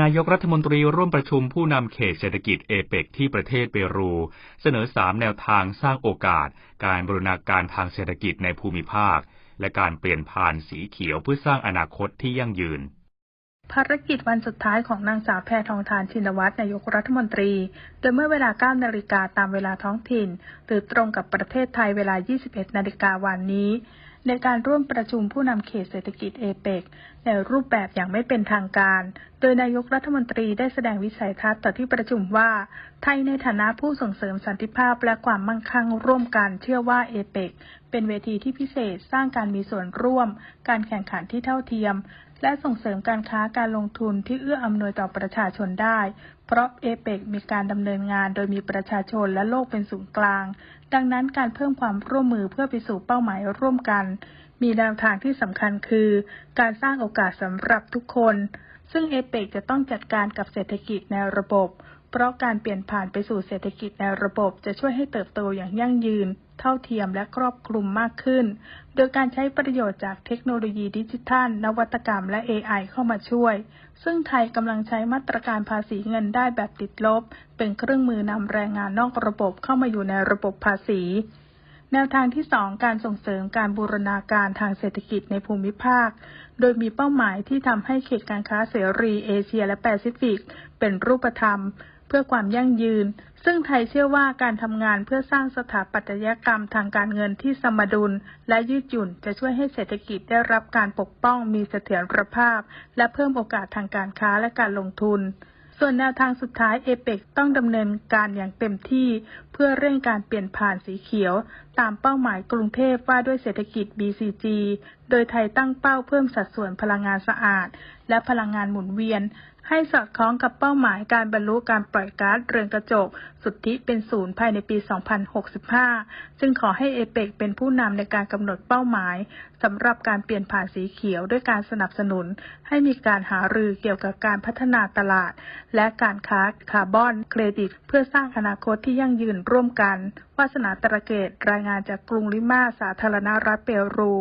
นายกรัฐมนตรีร่วมประชุมผู้นำเขตเศรษฐกิจเอเปกที่ประเทศเปรู เสนอสามแนวทางสร้างโอกาส การบรูรณาการทางเศรษฐกิจในภูมิภาค และการเปลี่ยนผ่านสีเขียวเพื่อสร้างอนาคตที่ยั่งยืนภารกิจวันสุดท้ายของนางสาวแพทองทานชินวัตรนายกรัฐมนตรี โดยเมื่อเวลา 9 นาฬิกาตามเวลาท้องถิ่น หรือตรงกับประเทศไทยเวลา 21 นาฬิกาวันนี้ ในการร่วมประชุมผู้นำเขตเศรษฐกิจเอเปกในรูปแบบอย่างไม่เป็นทางการ ดยนายกรัฐมนตรีได้แสดงวิสัยทัศน์ต่อที่ประชุมว่า ไทยในฐานะผู้ส่งเสริมสันติภาพและความมั่งคั่งร่วมกันเชื่อว่าเอเปกเป็นเวทีที่พิเศษสร้างการมีส่วนร่วม การแข่งขันที่เท่าเทียม และส่งเสริมการค้าการลงทุนที่เอื้ออำนวยต่อประชาชนได้ เพราะเอเปกมีการดำเนินงานโดยมีประชาชนและโลกเป็นศูนย์กลาง ดังนั้นการเพิ่มความร่วมมือเพื่อไปสู่เป้าหมายร่วมกัน มีแนวทางที่สำคัญคือ การสร้างโอกาสสำหรับทุกคนซึ่งเอเปกจะต้องจัดการกับเศรษฐกิจในระบบ เพราะการเปลี่ยนผ่านไปสู่เศรษฐกิจในระบบจะช่วยให้เติบโตอย่างยั่งยืน เท่าเทียมและครอบคลุมมากขึ้น โดยการใช้ประโยชน์จากเทคโนโลยีดิจิทัล นวัตกรรมและ AI เข้ามาช่วย ซึ่งไทยกำลังใช้มาตรการภาษีเงินได้แบบติดลบ เป็นเครื่องมือนำแรงงานนอกระบบเข้ามาอยู่ในระบบภาษี แนวทางที่ 2 การส่งเสริมการบูรณาการทางเศรษฐกิจในภูมิภาค โดยมีเป้าหมายที่ทำให้เขตการค้าเสรีเอเชียและแปซิฟิก เป็นรูปธรรม เพื่อความยั่งยืน ซึ่งไทยเชื่อว่าการทำงานเพื่อสร้างสถาปัตยกรรมทางการเงินที่สมดุล และยืดหยุ่นจะช่วยให้เศรษฐกิจได้รับการปกป้องมีเสถียรภาพ และเพิ่มโอกาสทางการค้าและการลงทุน ส่วนแนวทางสุดท้ายเอเปกต้องดำเนินการอย่างเต็มที่ เพื่อเร่งการเปลี่ยนผ่านสีเขียว ตามเป้าหมายกรุงเทพว่าด้วยเศรษฐกิจ BCG โดยไทยตั้งเป้าเพิ่มสัดส่วนพลังงานสะอาดและพลังงานหมุนเวียน ให้สอดคล้องกับเป้าหมายการบรรลุการปล่อยก๊าซเรือนกระจก สุทธิเป็นศูนย์ภายในปี 2065 ซึ่งขอให้เอเปกเป็นผู้นำในการกำหนดเป้าหมายสำหรับการเปลี่ยนผ่านสีเขียวด้วยการสนับสนุน ให้มีการหารือเกี่ยวกับการพัฒนาตลาด และการค้าคาร์บอนเครดิต เพื่อสร้างอนาคตที่ยั่งยืนร่วมกันวาสนาตระเกตรายงานจากกรุงลิมาสาธารณรัฐเปรู